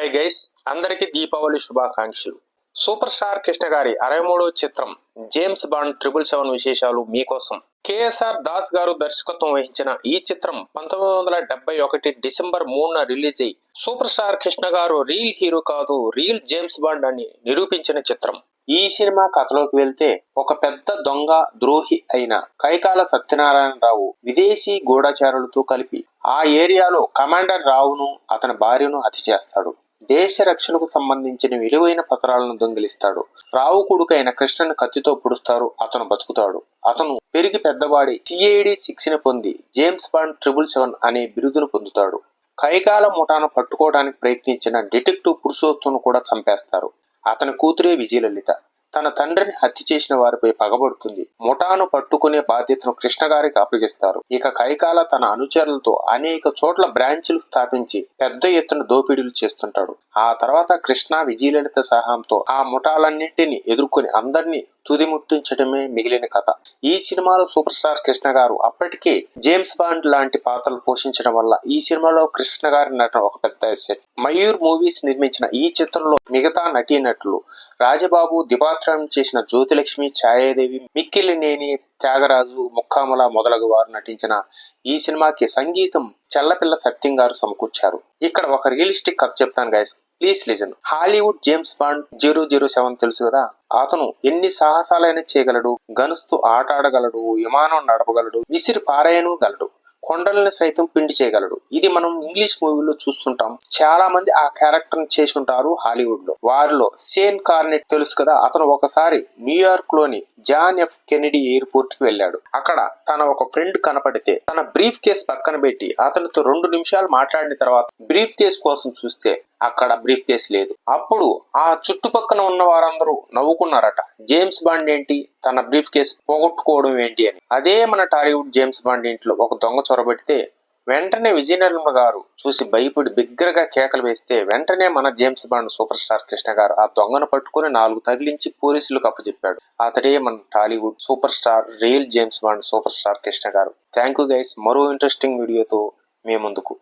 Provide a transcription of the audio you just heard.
Hi guys అందరికీ దీపావళి శుభాకాంక్షలు. Super star Krishna గారి అరవై మూడో చిత్రం జేమ్స్ బాండ్ ట్రిపుల్ సెవెన్ విశేషాలు మీకోసం. కేఎస్ఆర్ దాస్ గారు దర్శకత్వం వహించిన ఈ చిత్రం పంతొమ్మిది వందల డెబ్బై ఒకటి డిసెంబర్ మూడున రిలీజ్ అయి super star Krishna garu reel hero కాదు రీల్ జేమ్స్ బాండ్ అని నిరూపించిన చిత్రం. ఈ సినిమా కథలోకి వెళ్తే ఒక పెద్ద దొంగ ద్రోహి అయిన కైకాల సత్యనారాయణరావు విదేశీ గూఢచారులతో కలిపి ఆ ఏరియాలో కమాండర్ రావును అతని భార్యను హత్య చేస్తాడు. దేశ రక్షణకు సంబంధించిన విలువైన పత్రాలను దొంగిలిస్తాడు. రావు కొడుకైన కృష్ణను కత్తితో పొడుస్తారు అతను బతుకుతాడు. అతను పెరిగి పెద్దవాడి సిఐడి శిక్షణ పొంది జేమ్స్ బాండ్ ట్రిపుల్ సెవెన్ అనే బిరుదును పొందుతాడు. కైకాల ముఠాను పట్టుకోవడానికి ప్రయత్నించిన డిటెక్టివ్ పురుషోత్తును కూడా చంపేస్తారు. అతని కూతురే విజయలలిత. తన తండ్రిని హత్య చేసిన వారిపై పగబడుతుంది. ముఠాను పట్టుకునే బాధ్యతను కృష్ణ గారికి అప్పగిస్తారు. ఇక కైకాల తన అనుచరులతో అనేక చోట్ల బ్రాంచ్లు స్థాపించి పెద్ద ఎత్తున దోపిడీలు చేస్తుంటాడు. ఆ తర్వాత కృష్ణ విజయలలిత సహాయంతో ఆ ముఠాలన్నింటినీ ఎదుర్కొని అందరినీ తుది ముట్టించడమే మిగిలిన కథ. ఈ సినిమాలో సూపర్ స్టార్ కృష్ణ గారు అప్పటికే జేమ్స్ బాండ్ లాంటి పాత్రలు పోషించడం వల్ల ఈ సినిమాలో కృష్ణ గారి నటన ఒక పెద్ద ఎసెట్ మయూర్ మూవీస్ నిర్మించిన ఈ చిత్రంలో మిగతా నటీనటులు రాజబాబు దిపాత్రం చేసిన జ్యోతిలక్ష్మి ఛాయాదేవి మిక్కిలినేని త్యాగరాజు ముక్కాముల మొదలగు వారు నటించిన ఈ సినిమాకి సంగీతం చల్లపిల్ల సత్యం గారు సమకూర్చారు. ఇక్కడ ఒక రియలిస్టిక్ కథ చెప్తాను guys please listen. Hollywood James Bond zero zero seven తెలుసు కదా? అతను ఎన్ని సాహసాలైనా చేయగలడు గనుస్తూ ఆట ఆడగలడు విమానం నడపగలడు విసిరి పారాయను గలడు కొండలను సైతం పిండి చేయగలడు. ఇది మనం ఇంగ్లీష్ మూవీలో చూస్తుంటాం. చాలా మంది ఆ క్యారెక్టర్ చేసి ఉంటారు హాలీవుడ్లో వారిలో సేన్ కార్నెట్ తెలుసు కదా? అతను ఒకసారి న్యూయార్క్లోని జాన్ ఎఫ్ కెనడీ ఎయిర్పోర్ట్కి వెళ్ళాడు. అక్కడ తన ఒక ఫ్రెండ్ కనపడితే తన బ్రీఫ్ కేస్ పక్కన పెట్టి అతనితో రెండు నిమిషాలు మాట్లాడిన తర్వాత బ్రీఫ్ కేస్ కోసం చూస్తే అక్కడ బ్రీఫ్ కేస్ లేదు. అప్పుడు ఆ చుట్టుపక్కన ఉన్న వారందరూ నవ్వుకున్నారట. జేమ్స్ బాండ్ ఏంటి? తన బ్రీఫ్ కేస్ పోగొట్టుకోవడం ఏంటి అని. అదే మన టాలీవుడ్ జేమ్స్ బాండ్ ఇంట్లో ఒక దొంగ చొరబెడితే వెంటనే విజయనిర్మల గారు చూసి భయపడి బిగ్గరగా కేకలు వేస్తే వెంటనే మన James Bond super star Krishna garu ఆ దొంగను పట్టుకుని నాలుగు తగిలించి పోలీసులకు అప్పచెప్పాడు అతడే మన Tollywood super star real James Bond super star Krishna garu. Thank you guys. మరో ఇంట్రెస్టింగ్ వీడియోతో మీ ముందుకు.